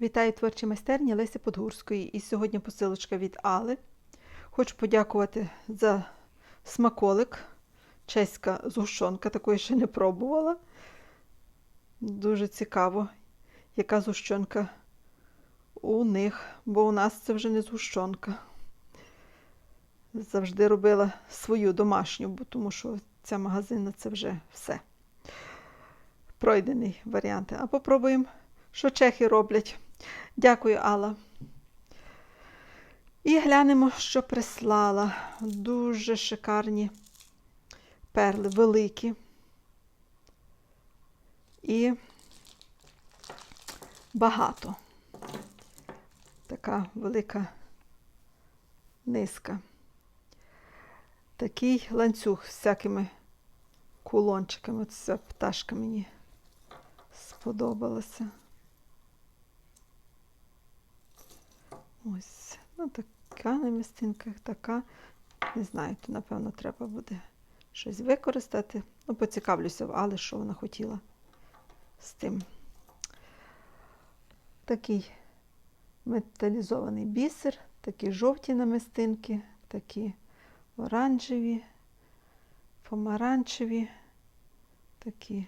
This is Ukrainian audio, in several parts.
Вітаю творчі майстерні Лесі Подгурської. І сьогодні посилочка від Али. Хочу подякувати за смаколик. Чеська згущенка, такої ще не пробувала. Дуже цікаво, яка згущенка у них, бо у нас це вже не згущенка. Завжди робила свою домашню, бо тому що ця магазинна це вже все. Пройдений варіант. А попробуємо, що чехи роблять. Дякую, Алла. І глянемо, що прислала. Дуже шикарні перли, великі. І багато. Така велика низка. Такий ланцюг з всякими кулончиками. Ця пташка мені сподобалася. Ось, ну така намістинка, така. Не знаю, то, напевно, треба буде щось використати. Ну, поцікавлюся, але що вона хотіла з тим. Такий металізований бісер, такі жовті намистинки, такі оранжеві, помаранчеві, такі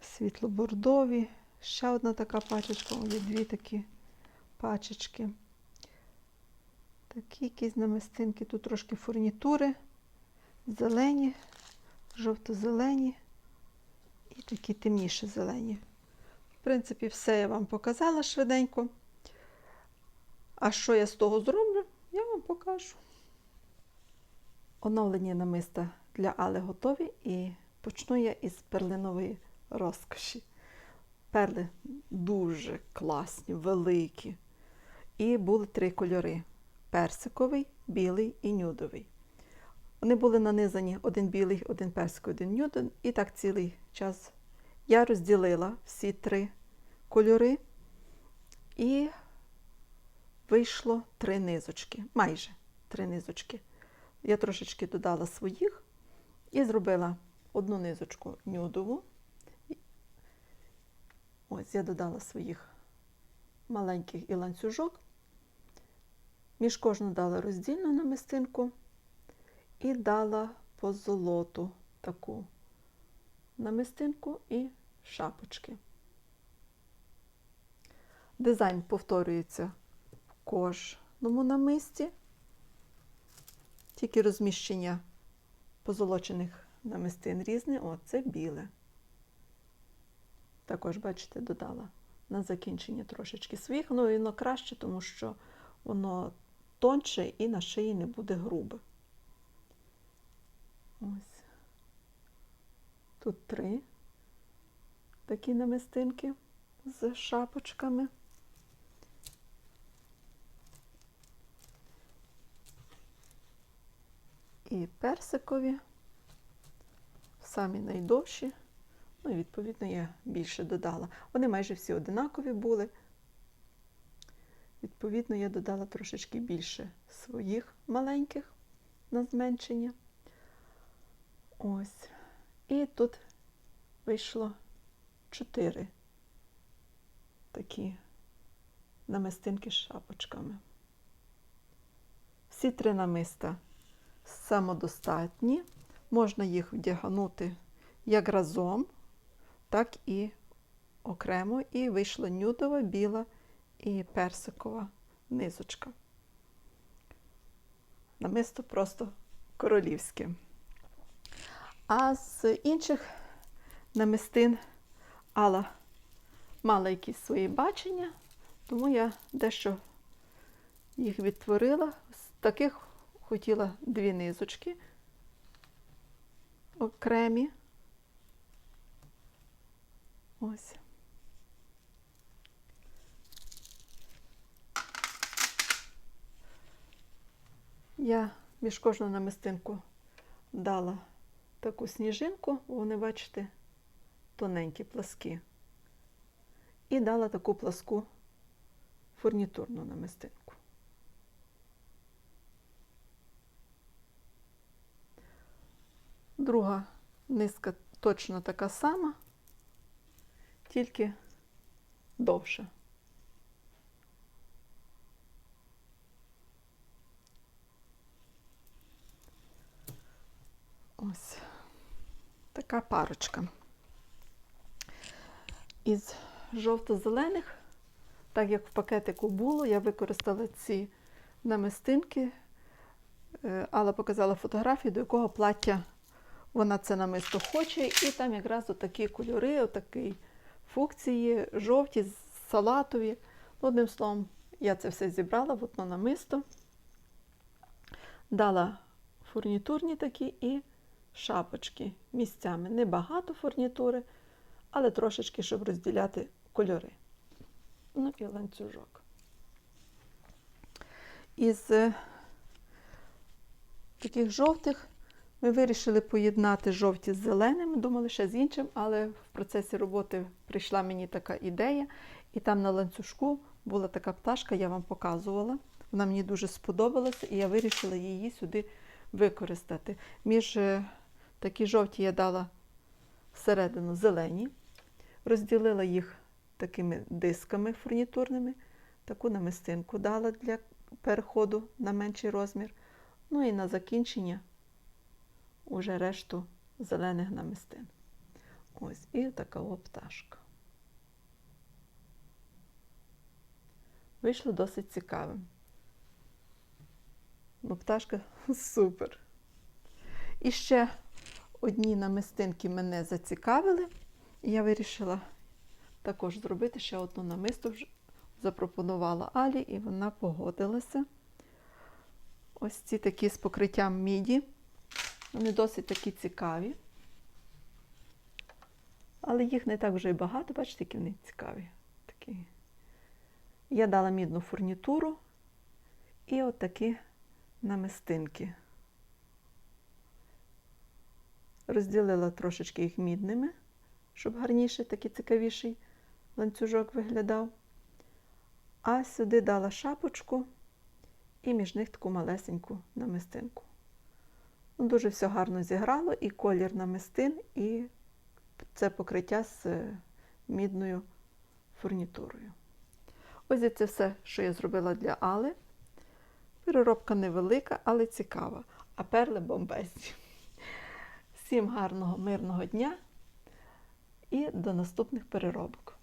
світло-бордові. Ще одна така пачечка, є дві такі пачечки. Такі якісь намистинки, тут трошки фурнітури, зелені, жовто-зелені і такі темніші зелені. В принципі, все я вам показала швиденько. А що я з того зроблю, я вам покажу. Оновлені намиста для Али готові і почну я із перлинової розкоші. Перли дуже класні, великі. І були три кольори: персиковий, білий і нюдовий. Вони були нанизані один білий, один персиковий, один нюдовий, і так цілий час. Я розділила всі три кольори, і вийшло три низочки, майже три низочки. Я трошечки додала своїх і зробила одну низочку нюдову. Ось я додала своїх маленьких і ланцюжок. Між кожну дала роздільну намистинку і дала по золоту таку намистинку і шапочки. Дизайн повторюється в кожному намисті, тільки розміщення позолочених намистин різне. О, це біле. Також, бачите, додала на закінчення трошечки своїх. Ну, воно краще, тому що воно тонше і на шиї не буде грубе. Ось. Тут три такі намистинки з шапочками. І персикові, самі найдовші. Ну, і, відповідно, я більше додала. Вони майже всі одинакові були. Відповідно, я додала трошечки більше своїх маленьких на зменшення. Ось. І тут вийшло чотири такі намистинки з шапочками. Всі три намиста самодостатні. Можна їх вдягнути як разом, так і окремо. І вийшла нюдова, біла і персикова низочка. Намисто просто королівське. А з інших намистин Алла мала якісь свої бачення, тому я дещо їх відтворила. З таких хотіла дві низочки окремі. Ось. Я між кожну намистинку дала таку сніжинку, вони, бачите, тоненькі пласки. І дала таку пласку фурнітурну намистинку. Друга низка точно така сама, тільки довша. Ось така парочка. Із жовто-зелених, так як в пакетику було, я використала ці намистинки. Е, Алла показала фотографію, до якого плаття вона це намисто хоче. І там якраз отакі кольори, отакі функції, жовті, салатові. Одним словом, я це все зібрала в одно намисто. Дала фурнітурні такі і шапочки місцями. Небагато фурнітури, але трошечки, щоб розділяти кольори. Ну і ланцюжок. Із е, таких жовтих ми вирішили поєднати жовті з зеленими, думали ще з іншим, але в процесі роботи прийшла мені така ідея, і там на ланцюжку була така пташка, я вам показувала. Вона мені дуже сподобалася, і я вирішила її сюди використати. Між е, такі жовті я дала всередину зелені, розділила їх такими дисками фурнітурними, таку намистинку дала для переходу на менший розмір. Ну і на закінчення уже решту зелених намистин. Ось і така пташка. Вийшло досить цікавим. Ну, пташка супер. І ще одні намистинки мене зацікавили, і я вирішила також зробити ще одну намисту. Запропонувала Алі, і вона погодилася. Ось ці такі з покриттям міді. Вони досить такі цікаві. Але їх не так вже і багато, бачите, які вони цікаві. Такі. Я дала мідну фурнітуру і отакі намистинки. Розділила трошечки їх мідними, щоб гарніше, такий цікавіший ланцюжок виглядав. А сюди дала шапочку і між них таку малесеньку намистинку. Ну, Дуже все гарно зіграло, і колір намистин, і це покриття з е, мідною фурнітурою. Ось це все, що я зробила для Али. Переробка невелика, але цікава. А перли бомбезні. Всім гарного, мирного дня і до наступних переробок.